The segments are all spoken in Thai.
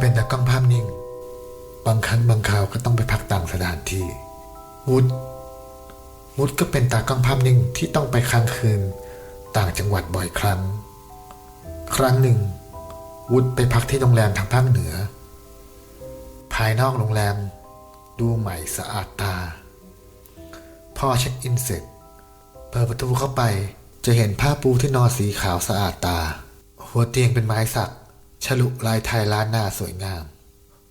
เป็นตากล้องภาพนิ่ง บางครั้งบางคราวก็ต้องไปพักต่างสถานที่ วุฒวุฒก็เป็นตากล้องภาพนิ่งที่ต้องไปค้างคืน ต่างจังหวัดบ่อยครั้ง ครั้งหนึ่ง วุฒไปพักที่โรงแรมทางภาคเหนือ ภายนอกโรงแรม ดูใหม่สะอาดตา พอเช็คอินเสร็จ เปิดประตูเข้าไปจะเห็นผ้าปูที่นอนสีขาวสะอาดตา หัวเตียงเป็นไม้สัก ฉลุลายไทยล้านนาสวยงาม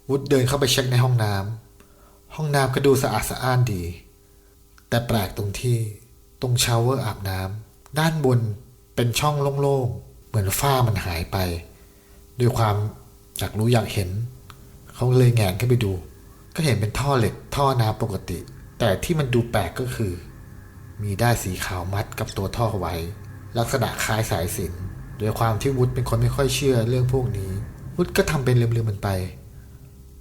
วุฒเดินเข้าไปเช็คในห้องน้ำห้องน้ำก็ดูสะอาดสะอ้านดี แต่แปลกตรงที่ตรงชาวเวอร์อาบน้ำด้านบนเป็นช่องโล่งๆ เหมือนฝ้ามันหายไป ด้วยความอยากรู้อยากเห็น เขาเลยแงนขึ้นไปดู ก็เห็นเป็นท่อเหล็กท่อน้ำปกติ แต่ที่มันดูแปลกก็คือ มีได้ายสีขาวมัดกับตัวท่อไว้ ลักษณะคล้ายสายสิน โดยความที่วุฒเป็นคนไม่ค่อยเชื่อเรื่องพวกนี้ วุฒก็ทำเป็นลืมๆมันไป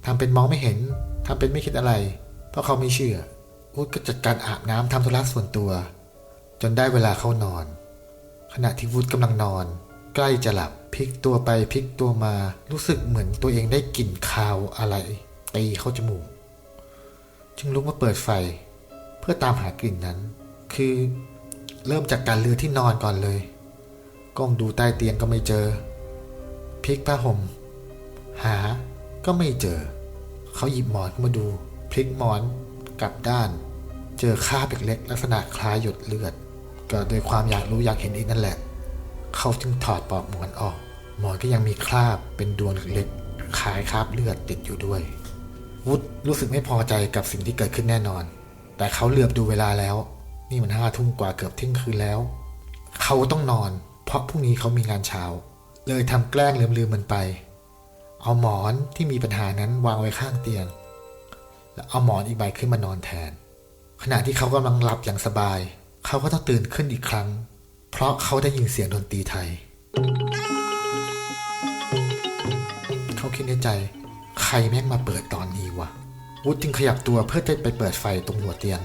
ทำเป็นมองไม่เห็นทำเป็นไม่คิดอะไร เพราะเขาไม่เชื่อ วุฒก็จัดการอาบน้ำทำธุระส่วนตัว จนได้เวลาเข้านอน ขณะที่วุฒกำลังนอน ใกล้จะหลับพลิกตัวไปพลิกตัวมา รู้สึกเหมือนตัวเองได้กลิ่นคาวอะไรตีเข้าจมูก จึงลุกมาเปิดไฟ เพื่อตามหากลิ่นนั้น คือเริ่มจากการเลือที่นอนก่อนเลย ก้องดูใต้เตียงก็ไม่เจอพลิกผ้าห่ม หาก็ไม่เจอ เขาหยิบหมอนขึ้นมาดู พลิกหมอนกลับด้าน เจอคราบเล็กๆลักษณะคล้ายหยดเลือด ก็โดยความอยากรู้อยากเห็นอีกนั่นแหละ เขาจึงถอดปลอกหมอนออก หมอนก็ยังมีคราบเป็นดวงเล็กๆคล้ายคราบเลือดติดอยู่ด้วย วุฒรู้สึกไม่พอใจกับสิ่งที่เกิดขึ้นแน่นอน แต่เขาเหลือบดูเวลาแล้ว นี่มันห้าทุ่มกว่าเกือบเที่ยงคืนแล้ว เขาต้องนอน เพราะพรุ่งนี้เขามีงานเช้า เลยทำแกล้งลืมๆมันไป เอาหมอนที่มีปัญหานั้นวางไว้ข้างเตียง แล้วเอาหมอนอีกใบขึ้นมานอนแทน ขณะที่เขากำลังหลับอย่างสบาย เขาก็ต้องตื่นขึ้นอีกครั้ง เพราะเขาได้ยินเสียงดนตรีไทย เขาคิดในใจ ใครแม่งมาเปิดตอนนี้วะวุฒจึงขยับตัวเพื่อจะไปเปิดไฟตรงหัวเตียง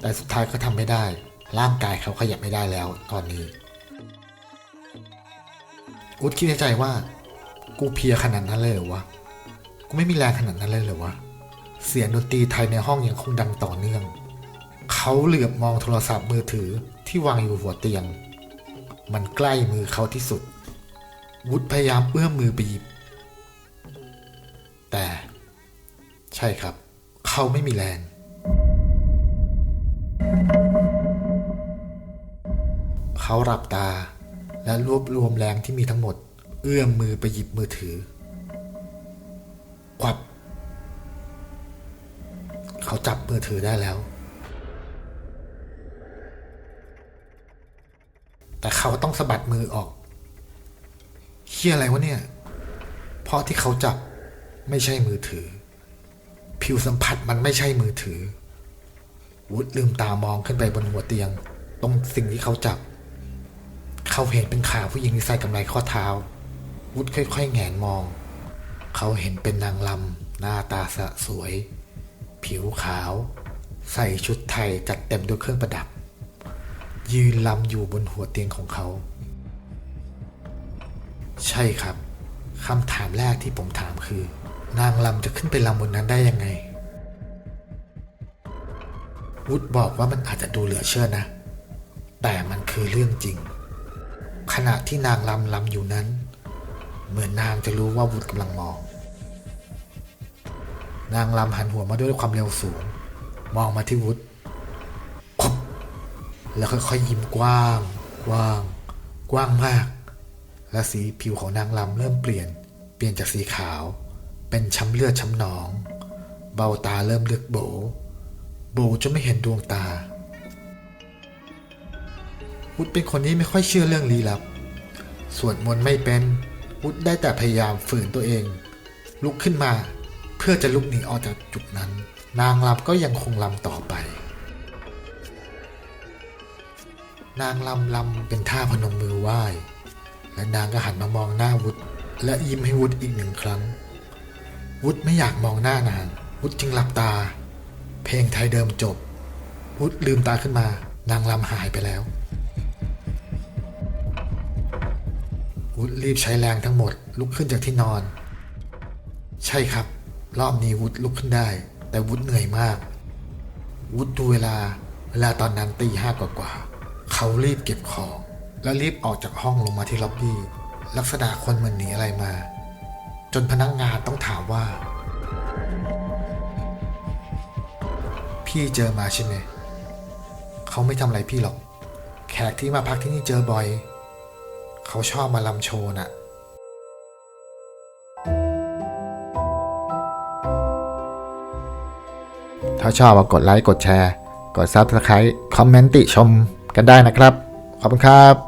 แต่สุดท้ายก็ทำไม่ได้ ร่างกายเขาขยับไม่ได้แล้วตอนนี้ วุฒคิดในใจว่า กูเพียขนาดนั้นเลยเหรอวะ กูไม่มีแรงขนาดนั้นเลยเหรอวะ เสียงดนตรีไทยในห้องยังคงดังต่อเนื่อง เขาเหลือบมองโทรศัพท์มือถือที่วางอยู่หัวเตียง มันใกล้มือเขาที่สุด วุฒพยายามเอื้อมมือไปหยิบ แต่ ใช่ครับ เขาไม่มีแรงเขาหลับตา และรวบรวมแรงที่มีทั้งหมด เอื้อมมือไปหยิบมือถือควับ เขาจับมือถือได้แล้ว แต่เขาต้องสะบัดมือออกเฮียอะไรวะเนี่ย เพราะที่เขาจับไม่ใช่มือถือ ผิวสัมผัสมันไม่ใช่มือถือ วุฒลืมตามองขึ้นไปบนหัวเตียง ตรงสิ่งที่เขาจับ เขาเห็นเป็นขาผู้หญิงที่ใส่กำไรข้อเท้า วุฒิค่อยๆแงนมอง เขาเห็นเป็นนางลำหน้าตาสะสวย ผิวขาว ใส่ชุดไทยจัดเต็มด้วยเครื่องประดับ ยืนลำอยู่บนหัวเตียงของเขา ใช่ครับคำถามแรกที่ผมถามคือ นางลำจะขึ้นไปลำบนนั้นได้ยังไง วุฒบอกว่ามันอาจจะดูเหลือเชื่อนะ แต่มันคือเรื่องจริง ขณะที่นางลำลำอยู่นั้น เหมือนนางจะรู้ว่าวุฒกำลังมอง นางลำหันหัวมาด้วยความเร็วสูง มองมาที่วุฒคบแล้วค่อยๆยิ้มกว้าง กว้าง กว้างมาก และสีผิวของนางลำเริ่มเปลี่ยน เปลี่ยนจากสีขาว เป็นช้ำเลือดช้ำหนอง เบ้าตาเริ่มเลือกโบ โบจนไม่เห็นดวงตา วุฒเป็นคนที่ไม่ค่อยเชื่อเรื่องลี้ลับ สวดมนต์ไม่เป็น วุฒได้แต่พยายามฝืนตัวเอง ลุกขึ้นมา เพื่อจะลุกหนีออกจากจุดนั้น นางลำก็ยังคงลำต่อไป นางลำลำเป็นท่าพนมมือไหว้ และนางก็หันมามองหน้าวุฒและยิ้มให้วุฒอีกหนึ่งครั้ง วุฒไม่อยากมองหน้านาง วุฒจึงหลับตา เพลงไทยเดิมจบ วุฒลืมตาขึ้นมา นางลำหายไปแล้ว วุฒรีบใช้แรงทั้งหมด ลุกขึ้นจากที่นอน ใช่ครับ รอบนี้วุฒลุกขึ้นได้ แต่วุฒเหนื่อยมาก วุฒดูเวลา เวลาตอนนั้นตีห้ากว่าเขารีบเก็บของ แล้วรีบออกจากห้องลงมาที่ล็อบบี้ลักษณะคนเหมือนหนีอะไรมา จนพนักงงานต้องถามว่า พี่เจอมาใช่ไหมเขาไม่ทำอะไรพี่หรอก แขกที่มาพักที่นี่เจอบ่อย เขาชอบมาลำโชว์น่ะถ้าชอบก็กดไลค์ กดแชร์ กด Subscribe คอมเมนต์ติชมกันได้นะครับ ขอบคุณครับ